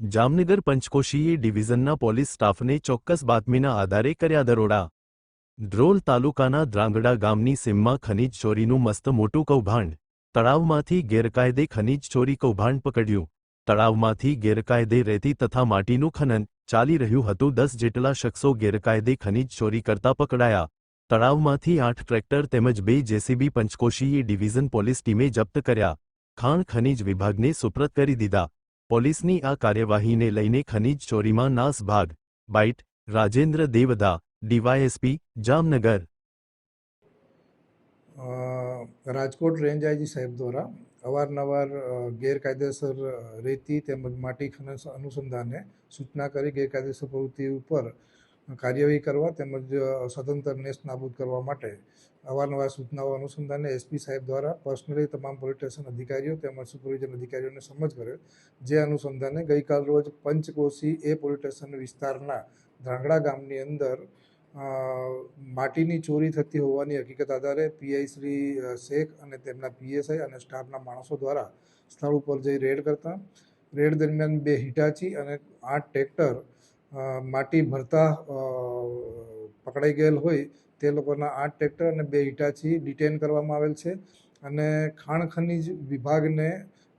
Jamnagar પંચકોશીએ ડિવિઝનના police સ્ટાફને ચોક્કસ બાતમીના આધારે કર્યા દરોડા. ધ્રોલ તાલુકાના દ્રાંગડા ગામની સીમમાં ખનીજ ચોરીનું મસ્ત મોટું કૌભાંડ. તળાવમાંથી ગેરકાયદે ખનીજ ચોરી કૌભાંડ પકડ્યું. તળાવમાંથી ગેરકાયદે રેતી તથા માટીનું ખનન ચાલી રહ્યું હતું. દસ જેટલા શખ્સો ગેરકાયદે ખનીજ ચોરી કરતા પકડાયા. તળાવમાંથી આઠ ટ્રેક્ટર તેમજ બે જેસીબી પંચકોશીએ ડિવિઝન પોલીસ ટીમે જપ્ત કર્યા. ખાણ ખનીજ વિભાગને સુપ્રત કરી દીધા. પોલીસની આ કાર્યવાહીને લઈને ખનીજ ચોરીમાં નાસભાગ bite, Rajendra Devda, DYSP, Jamnagar. Rajkot range IG સાહેબ દ્વારા અવારનવાર ગેરકાયદેસર રેતી તેમજ માટી ખનન અનુસંધાને સૂચના કરી ગેરકાયદેસર પ્રવૃત્તિ ઉપર કાર્યવાહી કરવા તેમજ સ્વતંત્ર નેસ નાબૂદ કરવા માટે અવારનવાર સૂચનાઓ અનુસંધાને એસપી સાહેબ દ્વારા પર્સનલી તમામ પોલીસ સ્ટેશન અધિકારીઓ તેમજ સુપરવિઝન અધિકારીઓને સમજ કરે જે અનુસંધાને ગઈકાલ રોજ પંચકોશી એ પોલીસ સ્ટેશન વિસ્તારના ધ્રાંગડા ગામની અંદર માટીની ચોરી થતી હોવાની હકીકત આધારે પીઆઈ શ્રી શેખ અને તેમના પીએસઆઈ અને સ્ટાફના માણસો દ્વારા સ્થળ ઉપર જઈ રેડ કરતા. રેડ દરમિયાન બે હિટાચી અને આઠ ટ્રેક્ટર માટી ભરતા પકડાઈ ગયેલ હોય તે લોકોના આઠ ટ્રેક્ટર અને બે હિટાચી ડિટેન કરવામાં આવેલ છે અને ખાણ ખનીજ વિભાગને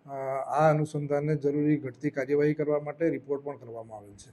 આ અનુસંધાને જરૂરી ઘટતી કાર્યવાહી કરવા માટે રિપોર્ટ પણ કરવામાં આવેલ છે.